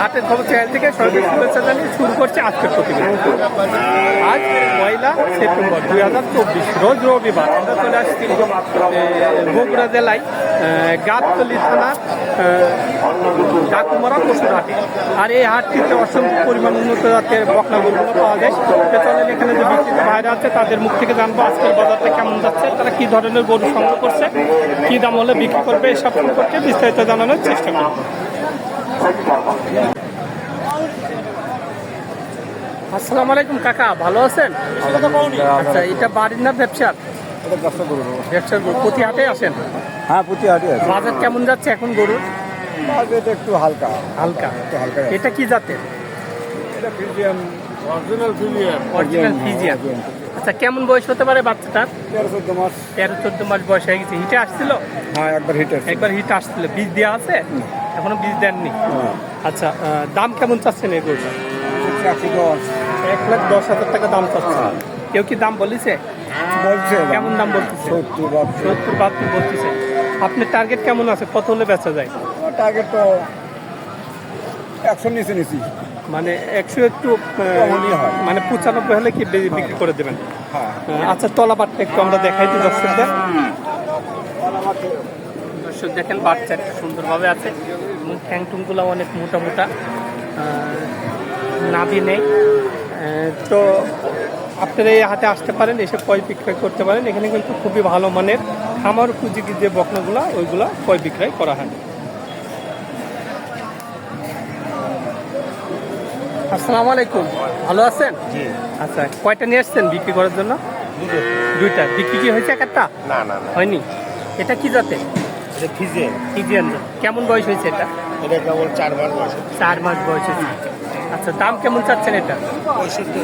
হাটের খবর চ্যানেল থেকে সরকারি শুভেচ্ছা জানিয়ে শুরু করছে আজকের প্রতিবেদন। আজ পয়লা সেপ্টেম্বর দুই হাজার চব্বিশ, রোজ রবিবার আমরা চলে আসছি বগুড়া জেলায় গাবতলী থানার ডাকুমারা পশুর হাটে আর এই হাটটিতে অসংখ্য পরিমাণ উন্নত জাতের বকনা গরুগুলো পাওয়া যায়। চলেন এখানে যে বিক্রিত বাইরে আছে, তাদের মুখ থেকে জানব আজকের বাজারটা কেমন যাচ্ছে, তারা কি ধরনের গরু সংগ্রহ করছে, কি দাম হলে বিক্রি করবে, এসব সম্পর্কে বিস্তারিত জানানোর চেষ্টা করব। আসসালামু আলাইকুম কাকা ভালো আছেন? আচ্ছা এটা বাড়ির না ব্যবসার? ব্যবসার গরু প্রতি হাটে আসেন? হ্যাঁ প্রতি হাটে বাজার কেমন যাচ্ছে এখন গরুর? একটু হালকা। হালকা। হালকা। এটা কি জাতের? এটা ফিজিয়াম অরিজিনাল ফিজিয়াম অরিজিনাল ফিজিয়ান। আচ্ছা কেমন বয়স হতে পারে বাচ্চাটার? তেরো চোদ্দ মাস। তেরো চোদ্দ মাস বয়স হয়ে গেছে। হিটে আসছিল? হ্যাঁ একবার একবার হিট আসছিল। বীজ দেওয়া আছে? এখনও বীজ দেননি। আচ্ছা দাম কেমন চাচ্ছেন এই গরুটা? এক লাখ দশ হাজার টাকা দাম চাচ্ছে। কেউ কি দাম বলিছে? বলছে কেমন দাম বলতেছে? সত্তর বাহাত্তর। সত্তর বাহাত্তর বলতেছে। আপনার টার্গেট কেমন আছে? কত হলে বেচা যায়? টার্গেট তো একশো নিচে নিছি। মানে একশো একটু হয়। মানে পঁচানব্বই হলে কি বিক্রি করে দেবেন? হ্যাঁ। আচ্ছা তলাবারটা একটু আমরা দেখাই দিই দর্শকদের। দর্শক দেখেন বাচ্চা একটা সুন্দরভাবে আছে এবং ঠ্যাং টুংগুলো অনেক মোটা মোটা নাভি নেই। তো আপনারা এই হাতে আসতে পারেন এসে কয় বিক্রয় করতে পারেন। এখানে কিন্তু খুবই ভালো মানের খামার উপযোগী যে বকনাগুলো ওইগুলো কয় বিক্রয় করা হয়। আসসালামু আলাইকুম। ভালো আছেন? আচ্ছা কয়টা নিয়ে আসছেন বিক্রি করার জন্য? দুইটা। বিক্রি কি হয়েছে এক একটা? না না। হয়নি। এটা কি জাতের? এটা ফিজিয়াম ফিজিয়ান কেমন বয়স হয়েছে এটা? এটা কেবল চার মাস বয়স চার মাস বয়স হয়েছে। আচ্ছা দাম কেমন চাচ্ছেন এটা? পঁয়ষট্টি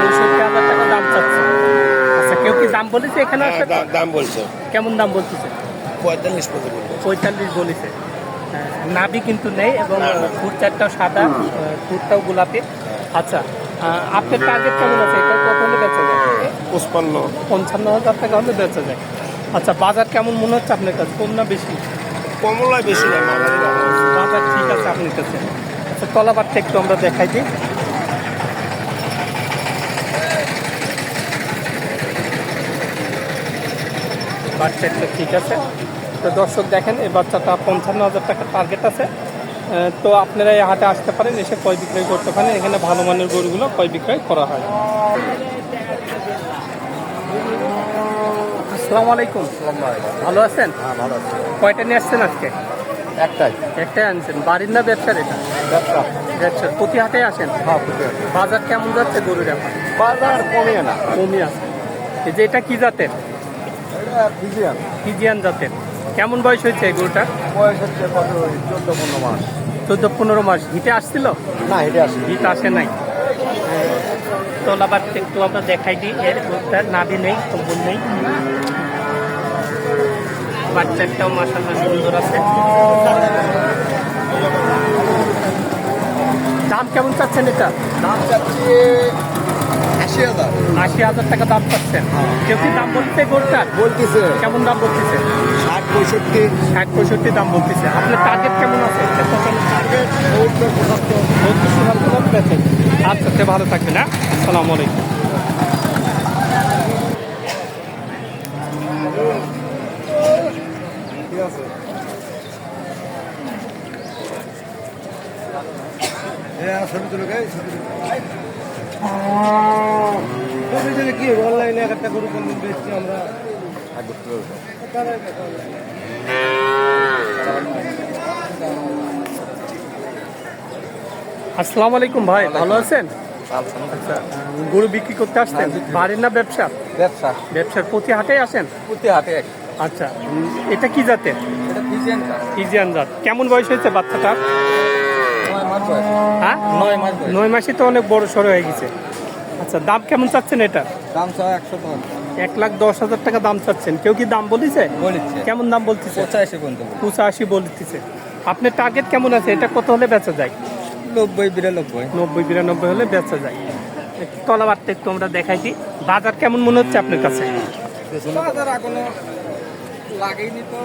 পঁয়ষট্টি হাজার টাকা দাম চাচ্ছে। আচ্ছা কেউ কি দাম বলেছে এখানে আসে দাম বলছে। কেমন দাম বলতেছে? পঁয়তাল্লিশ পঁয়তাল্লিশ বলেছে। হ্যাঁ, নাভি কিন্তু নেই এবং ফুট চারটাও সাদা ফুটটাও গোলাপি। আচ্ছা আহ, আপনার টার্গেট কেমন আছে? এটা কত হলে বেচা যায়। পঁচপান্ন। পঞ্চান্ন হাজার টাকা হলে বেচা যায়। আচ্ছা বাজার কেমন মনে হচ্ছে আপনার কাছে? কম না বেশি? কমলায় বেশি বাজার ঠিক আছে আপনার কাছে? আচ্ছা তলাবারটা একটু আমরা দেখাই দিই। বাচ্চাটা ঠিক আছে। তো দর্শক দেখেন এই বাচ্চাটা পঞ্চান্ন হাজার টাকা টার্গেট আছে। তো আপনারা এই হাটে আসতে পারেন এসে কয় বিক্রয় করতে পারেন। এখানে ভালো মানের গরুগুলো কয় বিক্রয় করা হয়? আসসালামু আলাইকুম। ভালো আছেন? হ্যাঁ ভালো আছে। কয়টা নিয়ে আসছেন আজকে? একটাই। একটাই আনছেন। বাড়ির না ব্যবসার এটা ব্যবসা। ব্যবসার প্রতি হাটে আসেন? হ্যাঁ বাজার কেমন যাচ্ছে গরুর এখন? বাজার কমে না। কমই আছে। এই যে এটা কি জাতের? এটা ফিজিয়াম ফিজিয়ান জাতের। কেমন বয়স হয়েছে এই গরুটার? বয়স হচ্ছে কত? চোদ্দ পনেরো মাস। চোদ্দ পনেরো মাস। হিটে আসছিল? না হেঁটে আসি হিট আসে নাই। তলাবার একটু আমরা দেখাই দিই এর নাভি নেই কম্বল নেই বাচ্চাটাও মাসাল্লাহ সুন্দর আছে দাম কেমন চাচ্ছেন এটা দাম চাচ্ছি আশি হাজার আশি হাজার টাকা দাম চাচ্ছেন কেউ কি দাম বলছে গরুটার বলতেছে কেমন দাম বলতেছে ষাট পঁয়ষট্টি ষাট পঁয়ষট্টি দাম বলতেছে আপনার টার্গেট কেমন আছে টার্গেট সত্তর পঁচাত্তর দাম পেয়েছেন আচ্ছা ভালো থাকবেন হ্যাঁ আসসালামু আলাইকুম। অনলাইনে একটা গরু আমরা আসসালামু আলাইকুম ভাই ভালো আছেন? আচ্ছা গরু বিক্রি করতে আসছেন? বাড়ির না ব্যবসা? ব্যবসা। ব্যবসার প্রতি হাটেই আসেন? প্রতি হাটে আচ্ছা এটা কি জাতের? ফিজিয়ান জাত। কেমন বয়স হয়েছে বাচ্চাটা? নয় হ্যাঁ? নয় মাস তো অনেক বড় সড়ো হয়ে গেছে। আচ্ছা দাম কেমন চাচ্ছেন এটা? দাম একশো এক লাখ দশ হাজার টাকা দাম চাচ্ছেন। কেউ কি দাম বলেছে? বলেছে। কেমন দাম বলতেছে? পঁচাশি পর্যন্ত পঁচাশি বলতেছে। আপনার টার্গেট কেমন আছে? এটা কত হলে বেচা যায়? নব্বই বিরানব্বই। নব্বই বিরানব্বই হলে বেচা যায়। একটু তলাবারটা একটু আমরা দেখাই দিই বাজার কেমন মনে হচ্ছে আপনার কাছে? বাজার এখনও লাগেনি তো।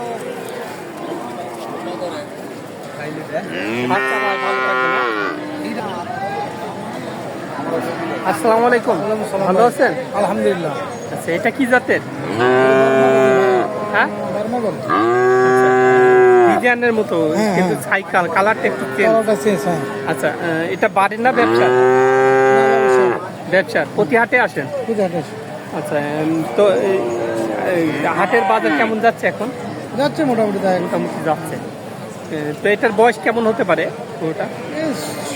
হ্যাঁ? আসসালামু আলাইকুম। ভালো আছেন? আলহামদুলিল্লাহ। আচ্ছা এটা কি জাতের? হ্যাঁ। ধর্মগর ডিজাইনের মতো হ্যাঁ, কিন্তু হ্যাঁ। সাইকেল কালারটা একটু চেঞ্জ হ্যাঁ। আচ্ছা এটা বাড়ির না ব্যবসা? ব্যবসা। প্রতি হাটে আসেন? আচ্ছা তো হাটের বাজার কেমন যাচ্ছে এখন? যাচ্ছে মোটামুটি মোটামুটি যাচ্ছে। তো এটার বয়স কেমন হতে পারে ওটা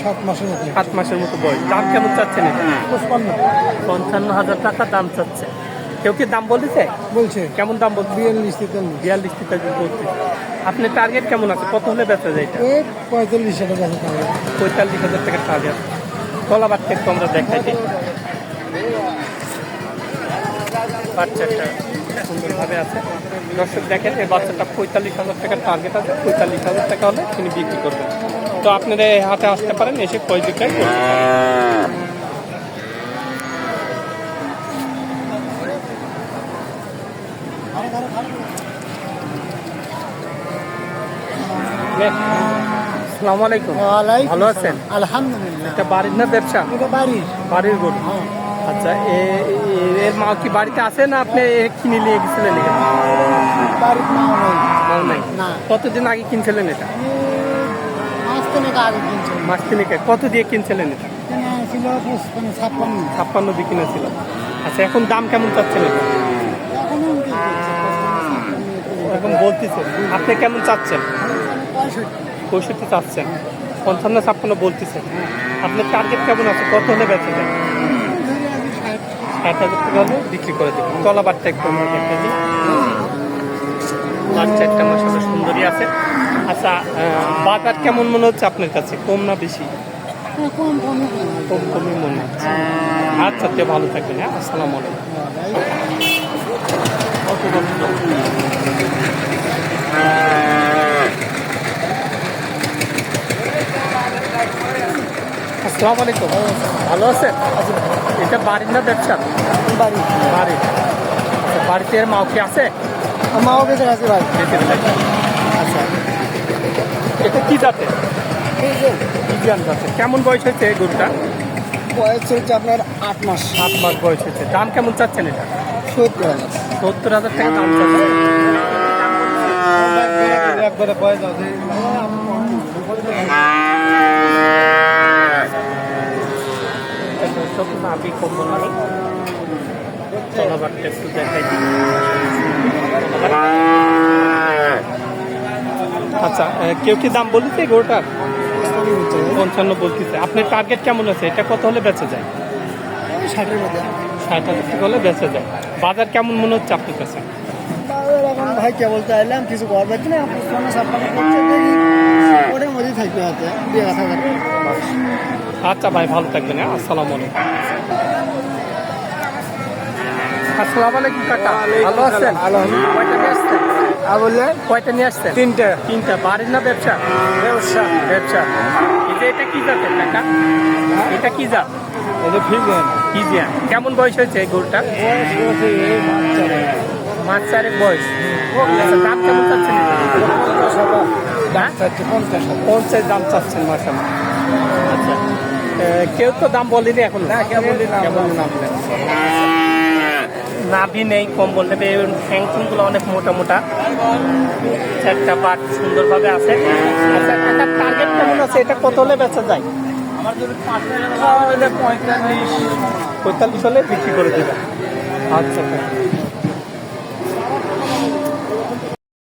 সাত মাসের মতো। সাত মাসের মতো বয়স। দাম কেমন চাচ্ছেন এটা? পঁচপান্ন। পঞ্চান্ন হাজার টাকা দাম চাচ্ছে। কেউ কি দাম বলতেছে? বলছে। কেমন দাম বলছে বিয়াল্লিশ তেতাল্লিশ। বিয়াল্লিশ তেতাল্লিশ বলছে আপনার টার্গেট কেমন আছে? কত হলে বেচা যায় এটা? পঁয়তাল্লিশ হাজার পাবে পঁয়তাল্লিশ হাজার টাকার টার্গেট কলা বাচ্চা একটু আমরা দেখাই দিই। বাচ্চাটা সুন্দরভাবে আছে। দর্শক দেখেন এই বাচ্চাটা পঁয়তাল্লিশ হাজার টাকার টার্গেট আছে। পঁয়তাল্লিশ হাজার টাকা হলে তিনি বিক্রি করবেন। তো আপনারা হাটে আসতে পারেন এসে ক্রয় বিক্রয় করতে আসসালামু আলাইকুম ভালো আছেন? আলহামদুলিল্লাহ। এটা বাড়ির না ব্যবসা? এটা বাড়ির। গরু। আচ্ছা এর মা কি বাড়িতে আছে না আপনি কিনে নিয়ে গেছিলেন এটা বাড়ির নাও নেই। মাও নাই। না। কতদিন আগে কিনছিলেন এটা? মাস তিনেক কত দিয়ে কিনছিলেন এটা? ছিল ছাপ্পান্ন। ছাপ্পান্ন দিয়ে কিনেছিল। আচ্ছা এখন দাম কেমন চাচ্ছেন এটা? এখন বলতেছে আপনি কেমন চাচ্ছেন? পঁয়ষট্টি চাচ্ছেন। পঞ্চান্ন, ছাপ্পান্ন বলতেছেন আপনার টার্গেট কেমন আছে? কত হলে বেঁচে যায়? ষাট হাজার টাকা হলে বিক্রি করে দেবেন বারটা একটু আমরা দেখে দিই একটা মশলা সুন্দরী আছে। আচ্ছা বাজার কেমন মনে হচ্ছে আপনার কাছে? কম না বেশি? কম কম কম কমই মনে হচ্ছে। আচ্ছা তে ভালো থাকবেন হ্যাঁ? আসসালামু আলাইকুম। আসসালামু আলাইকুম। ভালো আছেন? এটা বাড়ির না ব্যবসা বাড়ি। বাড়ির আচ্ছা, বাড়িতে এর মাও কি আছে? মাও বেঁচে আছে ভাই। আচ্ছা। এটা কি জাতের? কেমন বয়স হয়েছে এই গরুটা? বয়স চলছে আপনার আট মাস। সাত মাস বয়স হয়েছে। দাম কেমন চাচ্ছেন এটা? সত্তর হাজার। সত্তর হাজার টাকা দাম চাচ্ছে একবারে নাভি কম্বল নেই তলাবারটা একটু দেখাই দিই। আচ্ছা কেউ কি দাম বলেছে গরুটার? পঞ্চান্ন বলতেছে। আপনার টার্গেট কেমন আছে? এটা কত হলে বেঁচে যায়? ষাটের মধ্যে। ষাট হাজার হলে বেঁচে যায়। বাজার কেমন মনে হচ্ছে আপনার কাছে? ভাই কে বলতে এলাম কিছু করবে না থাকবে হাতে দুই এক হাজার আচ্ছা ভাই ভালো থাকবেন হ্যাঁ? আসসালামু আলাইকুম। আসসালামু আলাইকুম কাকা। ভালো আছেন? কয়টা নিয়ে আসছেন? আর বললে? কয়টা নিয়ে আসছেন? তিনটে। তিনটা। বাড়ির না ব্যবসা? ব্যবসা। ব্যবসা। এই এটা কি জাতের কাকা? এটা কি জাত? এটা কেমন বয়স হয়েছে এই গরুটা? মাস চারেক বয়স। আচ্ছা দাম কেমন চাচ্ছেন? এটা? হ্যাঁ? পঞ্চাশ দাম চাচ্ছেন মাসাল আচ্ছা। কেউ তো দাম বলেনি এখন? না। কেমন নাম নেই। নাভি নেই কম্বল নেবে ফ্যাংগুলো অনেক মোটা মোটা। একটা পাট সুন্দরভাবে আছে। আচ্ছা একটা টার্গেট কেমন আছে? এটা কত হলে বেচা যায়? পঁয়তাল্লিশ। হলে বিক্রি করে দেবে আচ্ছা আচ্ছা।